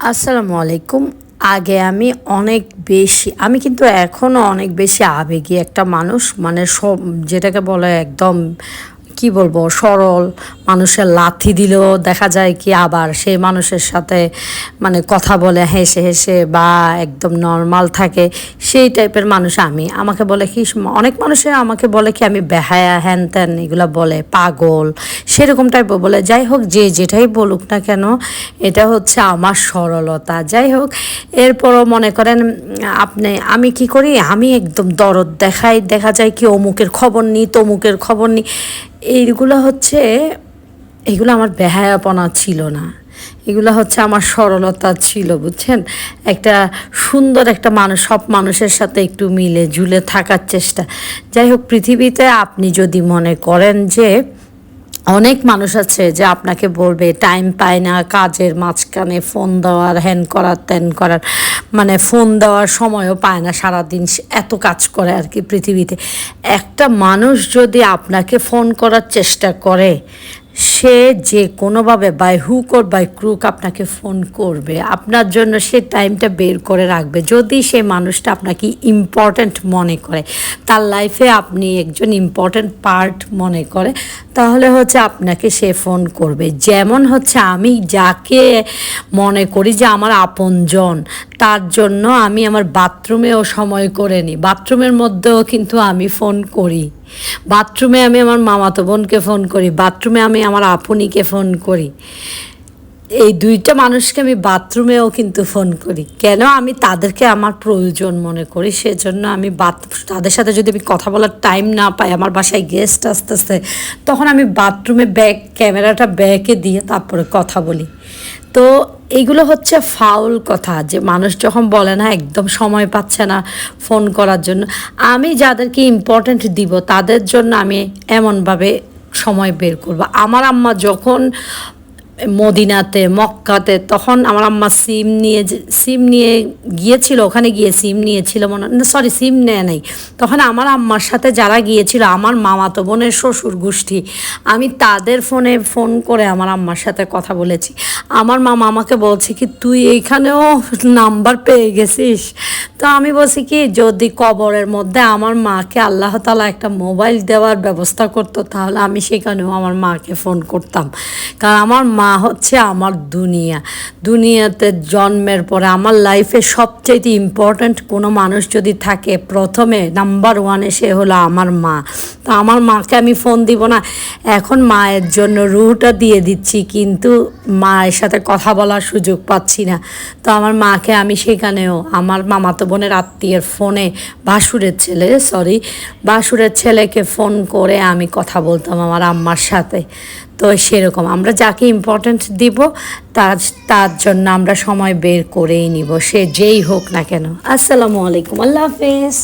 আসসালামু আলাইকুম। আগে আমি অনেক বেশি, আমি কিন্তু এখনও অনেক বেশি আবেগী একটা মানুষ। মানে সব যেটাকে বলে একদম কি বলব, সরল, মানুষের লাথি দিলেও দেখা যায় কি আবার সেই মানুষের সাথে মানে কথা বলে হেসে হেসে বা একদম নর্মাল থাকে, সেই টাইপের মানুষ আমি। আমাকে বলে কি, অনেক মানুষে আমাকে বলে কি, আমি বেহায়া, হ্যান ত্যান এগুলো বলে, পাগল, সেরকম টাইপের বলে। যাই হোক, যে যেটাই বলুক না কেন, এটা হচ্ছে আমার সরলতা। যাই হোক, এরপরও মনে করেন, আপনি, আমি কি করি, আমি একদম দরদ দেখাই, দেখা যায় কি অমুকের খবর নিই তমুকের খবর নিই এইগুলো হচ্ছে, এগুলো আমার বেহায়াপনা ছিল না। এগুলো হচ্ছে আমার সরলতা ছিল, বুঝছেন? একটা সুন্দর একটা মানুষ, সব মানুষের সাথে একটু মিলে ঝুলে থাকার চেষ্টা। যাই হোক, পৃথিবীতে আপনি যদি মনে করেন যে, অনেক মানুষ আছে যে আপনাকে বলবে, টাইম পায় না কাজের মাঝখানে ফোন দেওয়ার, হ্যান করার, ত্যান করার। মানে ফোন দেওয়ার সময়ও পায় না, সারাদিন এত কাজ করে আর কি পৃথিবীতে। একটা মানুষ যদি আপনাকে ফোন করার চেষ্টা করে, সে যে কোনোভাবে by hook or by crook আপনাকে ফোন করবে, আপনার জন্য সে টাইমটা বের করে রাখবে। যদি সে মানুষটা আপনাকে ইম্পর্ট্যান্ট মনে করে, তার লাইফে আপনি একজন ইম্পর্ট্যান্ট পার্ট মনে করে, তাহলে হচ্ছে আপনাকে সে ফোন করবে। যেমন হচ্ছে আমি যাকে মনে করি যে আমার আপনজন তার জন্য আমি আমার বাথরুমেও সময় করে নিই। বাথরুমের মধ্যেও কিন্তু আমি ফোন করি। বাথরুমে আমি আমার মামাতো বোনকে ফোন করি। বাথরুমে আমি আমার আপনিকে ফোন করি। এই দুইটা মানুষকে আমি বাথরুমেও কিন্তু ফোন করি। কেন? আমি তাদেরকে আমার প্রয়োজন মনে করি। সেজন্য আমি বাথ, তাদের সাথে যদি আমি কথা বলার টাইম না পাই, আমার বাসায় গেস্ট আসতে আসতে তখন আমি বাথরুমে ব্যাগ ক্যামেরাটা ব্যাগে দিয়ে তারপরে কথা বলি। তো এইগুলো হচ্ছে ফাউল কথা, যে মানুষ যখন বলে না, একদম সময় পাচ্ছে না ফোন করার জন্য। আমি যাদেরকে ইম্পর্ট্যান্ট দিব, তাদের জন্য আমি এমনভাবে সময় বের করব। আমার আম্মা যখন মদিনাতে, মক্কাতে, তখন আমার আম্মা সিম নিয়ে সিম নিয়ে গিয়েছিল, ওখানে গিয়ে সিম নিয়েছিল মনে সরি সিম নেয় নাই। তখন আমার আম্মার সাথে যারা গিয়েছিল, আমার মামাতো বোনের শ্বশুর গোষ্ঠী, আমি তাদের ফোনে ফোন করে আমার আম্মার সাথে কথা বলেছি। আমার মামা আমাকে বলছে কি, তুই এইখানেও নাম্বার পেয়ে গেছিস? তো আমি বলছি কি, যদি কবরের মধ্যে আমার মাকে আল্লাহ তালা একটা মোবাইল দেওয়ার ব্যবস্থা করতো, তাহলে আমি সেখানেও আমার মাকে ফোন করতাম। কারণ আমার মা হচ্ছে আমার দুনিয়া। দুনিয়াতে জন্মের পরে আমার লাইফে সবচেয়ে ইম্পর্ট্যান্ট কোনো মানুষ যদি থাকে, প্রথমে নাম্বার ওয়ানে সে হলো আমার মা। তো আমার মাকে আমি ফোন দিব না। এখন মায়ের জন্য রুটা দিয়ে দিচ্ছি, কিন্তু মায়ের সাথে কথা বলার সুযোগ পাচ্ছি না। তো আমার মাকে আমি সেখানেও, আমার মামাতো বোনের আত্মীয়ের ফোনে বাসুরের ছেলে সরি বাসুরের ছেলেকে ফোন করে আমি কথা বলতাম আমার আম্মার সাথে। তো সেরকম, আমরা যাকে ইম্পর্ট্যান্ট দিব, তার তার জন্য আমরা সময় বের করেই নিব, সে যেই হোক না কেন। আসসালামু আলাইকুম, আল্লাহ হাফেজ।